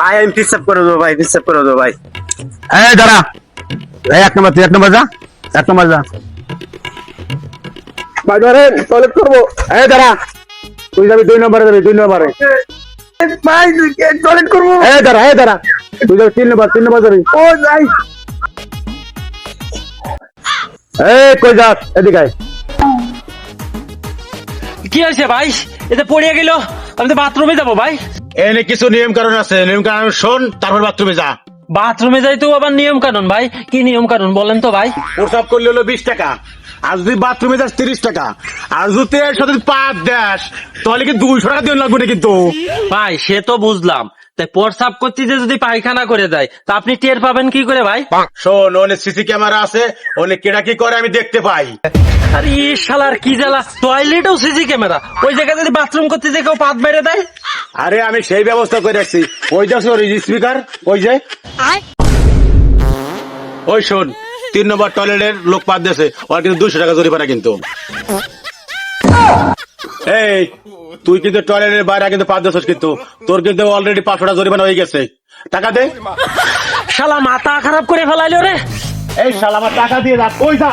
ভাই আমি পিসাব করে দেবো ভাই পিসাব করে দেবো ভাই। এই দাঁড়া। এই এক নম্বর তুই এক নম্বর যা এক নম্বর যা। ভাই ধরেন টয়লেট করব। এই দাঁড়া তুই যাবি দুই নম্বরে যাবি দুই নম্বরে। ভাই টয়লেট করব? এই দাঁড়া এই দাঁড়া তুই যাবি তিন নম্বর তিন নম্বর যাবি। ও ভাই। এই কই যাস? এদিকে কি হয়েছে ভাই? এতে পড়ে গেল আমি তো বাথরুমে যাব ভাই। এনে কিছু নিয়ম কারণ আছে। নিয়ম কারণ শোন তারপর বাথরুমে যা। বাথরুমে যাই তো আবার নিয়ম কানুন ভাই। কি নিয়ম কানুন বলেন তো ভাই? প্রসাব করলে হলো বিশ টাকা। আর যদি বাথরুমে যাস তিরিশ টাকা। আর যদি এর সাথে পাঁচ দেশ তাহলে কি দুইশো টাকা দিন লাগবে না কিন্তু? ভাই সে তো বুঝলাম। তাই প্রসাব করতে যে যদি পায়খানা করে দেয় তা আপনি টের পাবেন কি করে ভাই? শোন অনেক সিসি ক্যামেরা আছে অনেক কেটা কি করে আমি দেখতে পাই। আর ই শালার কি জ্বালা? টয়লেটেও সিসি ক্যামেরা। ওই জায়গায় যদি বাথরুম করতে যে কেউ পাত মেরে দেয়? আরে আমি সেই ব্যবস্থা করে রাখছি। ওই ওই স্পিকার ওই যে। ওই শোন তিন নম্বর টয়লেটের লোক পাত দিয়েছে ওর কিন্তু দুশো টাকা জরিমানা কিন্তু। এই তুই কিন্তু টয়লেটের বাইরে কিন্তু পাঁচ দশ কিন্তু। তোর কিন্তু অলরেডি পাঁচশো টাকা জরিমানা হয়ে গেছে। টাকা দে। শালা মাথা খারাপ করে ফেলাইলো রে। এই শালা আমার টাকা দিয়ে রাখ। ওই যা